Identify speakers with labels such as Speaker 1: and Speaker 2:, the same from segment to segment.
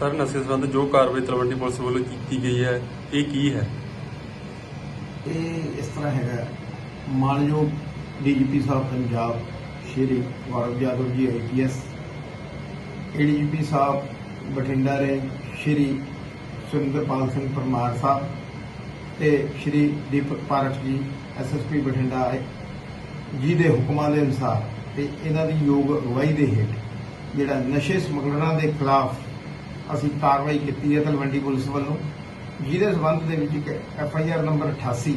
Speaker 1: Sir ਨਸ਼ੇ ਸੰਬੰਧ ਜੋ ਕਾਰਵਾਈ ਤਲਵੰਡੀ ਪੁਲਿਸ ਵੱਲੋਂ ਕੀਤੀ ਗਈ ਹੈ, ਇਹ ਕੀ ਹੈ?
Speaker 2: ਇਹ ਇਸ ਤਰ੍ਹਾਂ ਹੈਗਾ ਮਾਨਯੋਗ ਡੀਜੀਪੀ ਸਾਹਿਬ ਪੰਜਾਬ, ਸ਼੍ਰੀ ਗੌਰਵ ਯਾਦਵ ਜੀ ਆਈਪੀਐਸ ਏਡੀਜੀਪੀ ਸਾਹਿਬ ਬਠਿੰਡਾ ਦੇ ਸ਼੍ਰੀ ਸੁਰਿੰਦਰਪਾਲ ਸਿੰਘ ਪਰਮਾਰ ਸਾਹਿਬ ਤੇ ਸ਼੍ਰੀ ਦੀਪਕ ਪਾਰਕ ਜੀ ਐਸਐਸਪੀ ਬਠਿੰਡਾ ਆਏ। ਜੀ ਦੇ ਹੁਕਮਾਂ ਦੇ ਅਨੁਸਾਰ ਤੇ ਇਹਨਾਂ ਦੀ ਯੋਗ ਅਗਵਾਈ ਦੇ ਹੇਠ ਜਿਹੜਾ ਨਸ਼ੇ ਸਮਗਲਰਾਂ ਦੇ ਖਿਲਾਫ ਅਸੀਂ ਕਾਰਵਾਈ ਕੀਤੀ ਹੈ ਤਲਵੰਡੀ ਪੁਲਿਸ ਵੱਲੋਂ, ਜਿਹਦੇ ਸਬੰਧ ਦੇ ਵਿੱਚ ਇੱਕ ਐਫ ਆਈ ਆਰ ਨੰਬਰ 88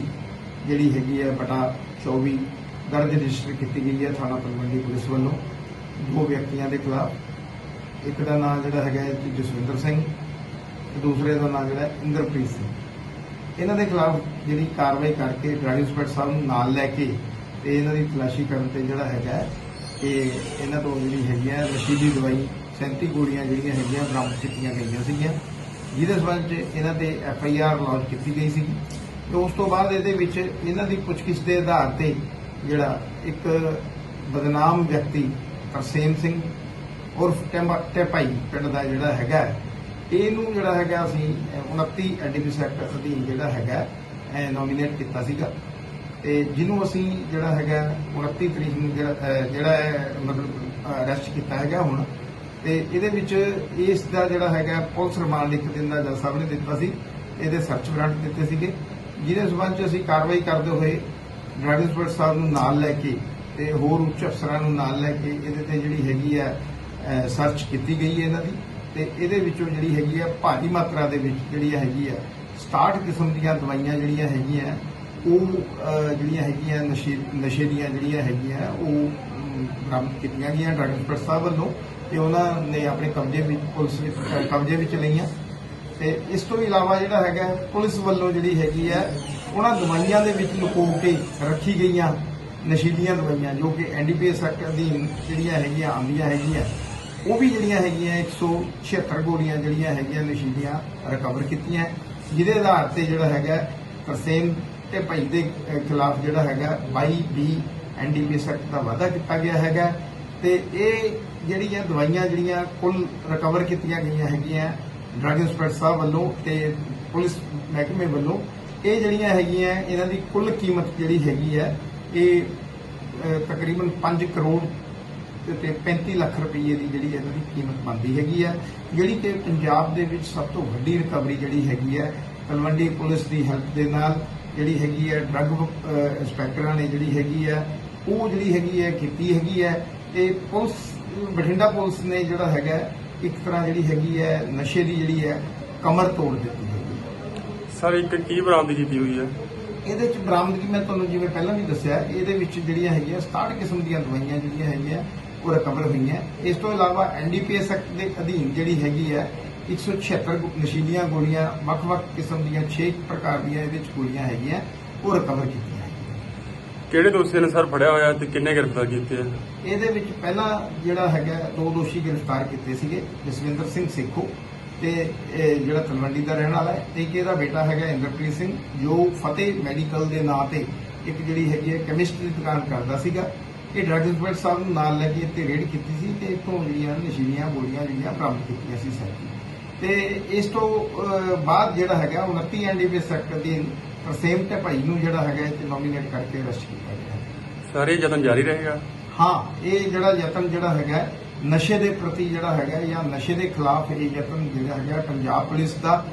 Speaker 2: ਜਿਹੜੀ ਹੈਗੀ ਹੈ ਬਟਾ 24 ਦਰਜ ਰਜਿਸਟਰ ਕੀਤੀ ਗਈ ਹੈ ਥਾਣਾ ਤਲਵੰਡੀ ਪੁਲਿਸ ਵੱਲੋਂ, ਦੋ ਵਿਅਕਤੀਆਂ ਦੇ ਖਿਲਾਫ। ਇੱਕ ਦਾ ਨਾਮ ਜਿਹੜਾ ਹੈਗਾ ਜਸਵਿੰਦਰ ਸਿੰਘ ਤੇ ਦੂਸਰੇ ਦਾ ਨਾਮ ਜਿਹੜਾ ਇੰਦਰਪ੍ਰੀਤ ਸਿੰਘ। ਇਹਨਾਂ ਦੇ ਖਿਲਾਫ ਜਿਹੜੀ ਕਾਰਵਾਈ ਕਰਕੇ ਡਰੱਗ ਇੰਸਪੈਕਟਰ ਸਾਹਿਬ ਨੂੰ ਨਾਲ ਲੈ ਕੇ ਤੇ ਇਹਨਾਂ ਦੀ ਤਲਾਸ਼ੀ ਕਰਨ ਤੇ ਜਿਹੜਾ ਹੈਗਾ ਕਿ ਇਹਨਾਂ ਤੋਂ ਜਿਹੜੀ ਹੈਗੀ ਹੈ ਨਸ਼ੀਲੀ ਦਵਾਈ 37 ਗੋਲੀਆਂ ਜਿਹੜੀਆਂ ਹੈਗੀਆਂ ਬਰਾਮਦ ਕੀਤੀਆਂ ਗਈਆਂ ਸੀਗੀਆਂ। ਜਿਹਦੇ ਸਬੰਧ 'ਚ ਇਹਨਾਂ ਤੇ ਐਫ ਆਈ ਆਰ ਲਾਂਚ ਕੀਤੀ ਗਈ ਸੀ ਤੇ ਉਸ ਤੋਂ ਬਾਅਦ ਇਹਦੇ ਵਿੱਚ ਇਹਨਾਂ ਦੀ ਪੁੱਛਗਿੱਛ ਦੇ ਆਧਾਰ ਤੇ ਜਿਹੜਾ ਇੱਕ ਬਦਨਾਮ ਵਿਅਕਤੀ ਤਰਸੇਮ ਸਿੰਘ ਉਰਫ ਟੈਪਾਈ ਪਿੰਡ ਦਾ ਜਿਹੜਾ ਹੈਗਾ ਇਹਨੂੰ ਜਿਹੜਾ ਹੈਗਾ ਅਸੀਂ ਅਹ, 29 ਐਡੀਪੀ ਐਕਟ ਅਧੀਨ ਜਿਹੜਾ ਹੈਗਾ ਨੋਮੀਨੇਟ ਕੀਤਾ ਸੀਗਾ। ਤੇ ਜਿਹਨੂੰ ਅਸੀਂ ਜਿਹੜਾ ਹੈਗਾ 29 ਤਰੀਕ ਨੂੰ ਜਿਹੜਾ ਜਿਹੜਾ ਹੈ ਮਤਲਬ ਅਰੈਸਟ ਕੀਤਾ ਹੈਗਾ ਹੁਣ ਤੇ ਇਹਦੇ ਵਿੱਚ ਇਸ ਦਾ ਜਿਹੜਾ ਹੈਗਾ ਪੁਲਿਸ ਰਿਮਾਂਡ ਇੱਕ ਦਿਨ ਦਾ ਜੱਜ ਸਾਹਿਬ ਨੇ ਦਿੱਤਾ ਸੀ। ਇਹਦੇ ਸਰਚ ਵਾਰੰਟ ਦਿੱਤੇ ਸੀਗੇ। ਜਿਹਦੇ ਸਬੰਧ ਚ ਅਸੀਂ ਕਾਰਵਾਈ ਕਰਦੇ ਹੋਏ ਡਰੱਗ ਇੰਸਪੈਕਟਰ ਸਾਹਿਬ ਨੂੰ ਨਾਲ ਲੈ ਕੇ ਤੇ ਹੋਰ ਉੱਚ ਅਫਸਰਾਂ ਨੂੰ ਨਾਲ ਲੈ ਕੇ ਇਹਦੇ ਤੇ ਜਿਹੜੀ ਹੈਗੀ ਹੈ ਸਰਚ ਕੀਤੀ ਗਈ ਹੈ ਇਹਨਾਂ ਦੀ। ਤੇ ਇਹਦੇ ਵਿੱਚੋਂ ਜਿਹੜੀ ਹੈਗੀ ਹੈ ਭਾਰੀ ਮਾਤਰਾ ਦੇ ਵਿੱਚ ਜਿਹੜੀ ਹੈਗੀ ਹੈ 67 ਕਿਸਮ ਦੀਆਂ ਦਵਾਈਆਂ ਜਿਹੜੀਆਂ ਹੈਗੀਆਂ, ਉਹ ਜਿਹੜੀਆਂ ਹੈਗੀਆਂ ਨਸ਼ੇ ਨਸ਼ੇ ਦੀਆਂ ਜਿਹੜੀਆਂ ਹੈਗੀਆਂ, ਉਹ ਬਰਾਮਦ ਕੀਤੀਆਂ ਗਈਆਂ ਡਰੱਗ ਇੰਸਪੈਕਟਰ ਸਾਹਿਬ ਵੱਲੋਂ ਤੇ ਉਹਨਾਂ ਨੇ ਆਪਣੇ ਕਬਜ਼ੇ ਵਿੱਚ ਪੁਲਿਸ ਵਿੱਚ, ਕਬਜ਼ੇ ਵਿੱਚ ਲਈਆਂ। ਤੇ ਇਸ ਤੋਂ ਇਲਾਵਾ ਜਿਹੜਾ ਹੈਗਾ, ਪੁਲਿਸ ਵੱਲੋਂ ਜਿਹੜੀ ਹੈਗੀ ਹੈ, ਉਹਨਾਂ ਦਵਾਈਆਂ ਦੇ ਵਿੱਚ ਲੁਕੋ ਕੇ ਰੱਖੀ ਗਈਆਂ ਨਸ਼ੀਲੀਆਂ ਦਵਾਈਆਂ, ਜੋ ਕਿ ਐਨਡੀਪੀਐਸ ਐਕਟ ਅਧੀਨ ਜਿਹੜੀਆਂ ਹੈਗੀਆਂ, ਆਉਂਦੀਆਂ ਹੈਗੀਆਂ। ਉਹ ਵੀ ਜਿਹੜੀਆਂ ਹੈਗੀਆਂ 176 ਗੋਲੀਆਂ ਜਿਹੜੀਆਂ ਹੈਗੀਆਂ ਨਸ਼ੀਲੀਆਂ ਰਿਕਵਰ ਕੀਤੀਆਂ। ਜਿਹਦੇ ਆਧਾਰ ਤੇ ਜਿਹੜਾ ਹੈਗਾ, ਤਰਸੇਮ ਤੇ ਭਾਈ ਦੇ ਖਿਲਾਫ ਜਿਹੜਾ ਹੈਗਾ 22 ਬੀ ਐਨਡੀਪੀਐਸ ਐਕਟ ਦਾ ਵਾਅਦਾ ਕੀਤਾ ਗਿਆ ਹੈਗਾ। ਤੇ ਇਹ ਜਿਹੜੀਆਂ ਦਵਾਈਆਂ, ਜਿਹੜੀਆਂ ਕੁੱਲ ਰਿਕਵਰ ਕੀਤੀਆਂ ਗਈਆਂ ਹੈਗੀਆਂ ਡਰੱਗ ਇੰਸਪੈਕਟਰ ਸਾਹਿਬ ਵੱਲੋਂ ਤੇ ਪੁਲਿਸ ਮਹਿਕਮੇ ਵੱਲੋਂ, ਇਹ ਜਿਹੜੀਆਂ ਹੈਗੀਆਂ, ਇਹਨਾਂ ਦੀ ਕੁੱਲ ਕੀਮਤ ਜਿਹੜੀ ਹੈਗੀ ਹੈ, ਇਹ ਤਕਰੀਬਨ 5 ਕਰੋੜ ਤੇ- ਤੇ 35 ਲੱਖ ਰੁਪਏ ਦੀ ਜਿਹੜੀ ਇਹਨਾਂ ਦੀ ਕੀਮਤ ਬਣਦੀ ਹੈਗੀ ਹੈ। ਜਿਹੜੀ ਕਿ ਪੰਜਾਬ ਦੇ ਵਿੱਚ ਸਭ ਤੋਂ ਵੱਡੀ ਰਿਕਵਰੀ ਜਿਹੜੀ ਹੈਗੀ ਹੈ, ਤਲਵੰਡੀ ਪੁਲਿਸ ਦੀ ਹੈਲਪ ਦੇ ਨਾਲ ਜਿਹੜੀ ਹੈਗੀ ਹੈ ਡਰੱਗ ਇੰਸਪੈਕਟਰਾਂ ਨੇ ਜਿਹੜੀ ਹੈਗੀ ਹੈ ਉਹ ਜਿਹੜੀ ਹੈਗੀ ਹੈ ਕੀਤੀ ਹੈਗੀ ਹੈ ਤੇ ਪੁਲਿਸ ਬਠਿੰਡਾ ਪੁਲਿਸ ਨੇ ਜਿਹੜਾ ਹੈਗਾ ਇੱਕ ਤਰ੍ਹਾਂ ਜਿਹੜੀ ਹੈਗੀ ਹੈ ਨਸ਼ੇ ਦੀ ਜਿਹੜੀ ਹੈ ਕਮਰ ਤੋੜ ਦਿੱਤੀ ਹੈ
Speaker 1: ਸਰ ਇੱਕ ਕੀ ਬਰਾਮਦ ਕੀਤੀ ਹੋਈ ਹੈ?
Speaker 2: ਇਹਦੇ ਵਿੱਚ ਬਰਾਮਦਗੀ ਮੈਂ ਤੁਹਾਨੂੰ ਜਿਵੇਂ ਪਹਿਲਾਂ ਵੀ ਦੱਸਿਆ ਇਹਦੇ ਵਿੱਚ ਜਿਹੜੀਆਂ ਹੈਗੀਆਂ 67 ਕਿਸਮ ਦੀਆਂ ਦਵਾਈਆਂ ਜਿਹੜੀਆਂ ਹੈਗੀਆਂ ਉਹ ਰਿਕਵਰ ਹੋਈਆਂ। ਇਸ ਤੋਂ ਇਲਾਵਾ ਐਨਡੀਪੀਐਸ ਐਕਟ ਦੇ ਅਧੀਨ ਜਿਹੜੀ ਹੈਗੀ ਹੈ 176 ਗੁ- ਨਸ਼ੀਲੀਆਂ ਗੋਲੀਆਂ ਵੱਖ-ਵੱਖ ਕਿਸਮ ਦੀਆਂ 6 ਪ੍ਰਕਾਰ ਦੀਆਂ ਇਹਦੇ ਵਿੱਚ ਗੋਲੀਆਂ ਹੈਗੀਆਂ ਉਹ ਰਿਕਵਰ ਕੀਤੀਆਂ।
Speaker 1: ਕਿਹੜੇ ਦੋਸ਼ੀਆਂ ਨੇ ਸਰ ਫੜਿਆ ਹੋਇਆ ਤੇ ਕਿੰਨੇ ਗ੍ਰਿਫਤਾਰ ਕੀਤੇ ਆ?
Speaker 2: ਇਹਦੇ ਵਿੱਚ ਪਹਿਲਾਂ ਜਿਹੜਾ ਹੈਗਾ ਦੋ ਦੋਸ਼ੀ ਗ੍ਰਿਫਤਾਰ ਕੀਤੇ ਸੀਗੇ ਜਸਵਿੰਦਰ ਸਿੰਘ ਸੇਖੋ ਤੇ ਇਹ ਜਿਹੜਾ ਤਲਵੰਡੀ ਦਾ ਰਹਿਣ ਵਾਲਾ ਹੈ ਤੇ ਇੱਕ ਇਹਦਾ ਬੇਟਾ ਹੈਗਾ ਇੰਦਰਪ੍ਰੀਤ ਸਿੰਘ ਜੋ ਫਤਿਹ ਮੈਡੀਕਲ ਦੇ ਨਾਂ ਤੇ ਇੱਕ ਜਿਹੜੀ ਹੈਗੀ ਹੈ ਕੈਮਿਸਟਰੀ ਦੀ ਦੁਕਾਨ ਕਰਦਾ ਸੀਗਾ। ਇਹ ਡਰੱਗ ਇੰਸਪੈਕਟਰ ਸਾਹਿਬ ਨੂੰ ਨਾਲ ਲੈ ਕੇ ਇੱਥੇ ਰੇਡ ਕੀਤੀ ਸੀ ਤੇ ਇਥੋਂ ਜਿਹੜੀਆਂ ਨਸ਼ੀਲੀਆਂ ਗੋਲੀਆਂ ਜਿਹੜੀਆਂ ਬਰਾਮਦ ਕੀਤੀਆਂ ਸੀ ਸਰ। ਤੇ ਇਸ ਤੋਂ ਅਹ, ਬਾਅਦ ਜਿਹੜਾ ਹੈਗਾ 29 ਐਨਡੀਪੀਐਸ ਸੈਕਟਰ ਦੇ ਤਰਸੇਮ ਤੇ ਭਾਈ ਨੂੰ ਜਿਹੜਾ ਹੈਗਾ ਇਹ ਨੋਮੀਨੇਟ ਕਰਕੇ ਅਰੈਸਟ ਕੀਤਾ ਗਿਆ।
Speaker 1: ਸਰ ਯਤਨ ਜਾਰੀ ਰਹੇਗਾ?
Speaker 2: ਹਾਂ ਇਹ ਜਿਹੜਾ ਯਤਨ ਜਿਹੜਾ ਹੈਗਾ ਨਸ਼ੇ ਦੇ ਪ੍ਰਤੀ ਜਿਹੜਾ ਹੈਗਾ ਜਾਂ ਨਸ਼ੇ ਦੇ ਖਿਲਾਫ ਇਹ ਯਤਨ ਜਿਹੜਾ ਹੈਗਾ ਪੰਜਾਬ ਪੁਲਿਸ ਦਾ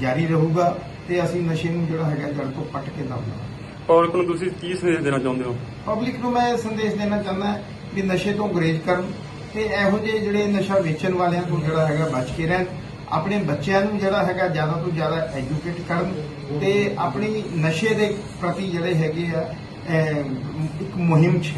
Speaker 2: ਜਾਰੀ ਰਹੂਗਾ ਤੇ ਅਸੀਂ ਨਸ਼ੇ ਨੂੰ ਜਿਹੜਾ ਹੈਗਾ ਜੜ ਤੋਂ ਪੱਟ ਕੇ ਦਵਾਂਗੇ
Speaker 1: ਪਬਲਿਕ ਨੂੰ ਤੁਸੀਂ ਕੀ ਸੰਦੇਸ਼ ਦੇਣਾ ਚਾਹੁੰਦੇ ਹੋ?
Speaker 2: ਪਬਲਿਕ ਨੂੰ ਮੈਂ ਸੰਦੇਸ਼ ਦੇਣਾ ਚਾਹੁੰਦਾ ਕਿ ਨਸ਼ੇ ਤੋਂ ਗੁਰੇਜ਼ ਕਰਨ ਤੇ ਇਹੋ ਜਿਹੇ ਜਿਹੜੇ ਨਸ਼ਾ ਵੇਚਣ ਵਾਲਿਆਂ ਤੋਂ ਜਿਹੜਾ ਹੈਗਾ ਬਚ ਕੇ ਰਹਿਣ। ਆਪਣੇ ਬੱਚਿਆਂ ਨੂੰ ਜਿਹੜਾ ਹੈਗਾ ਜ਼ਿਆਦਾ ਤੋਂ ਜ਼ਿਆਦਾ ਐਜੂਕੇਟ ਕਰਨ ਤੇ ਆਪਣੀ ਨਸ਼ੇ ਦੇ ਪ੍ਰਤੀ ਜਿਹੜੇ ਹੈਗੇ ਆ ਇੱਕ ਮੁਹਿੰਮ 'ਚ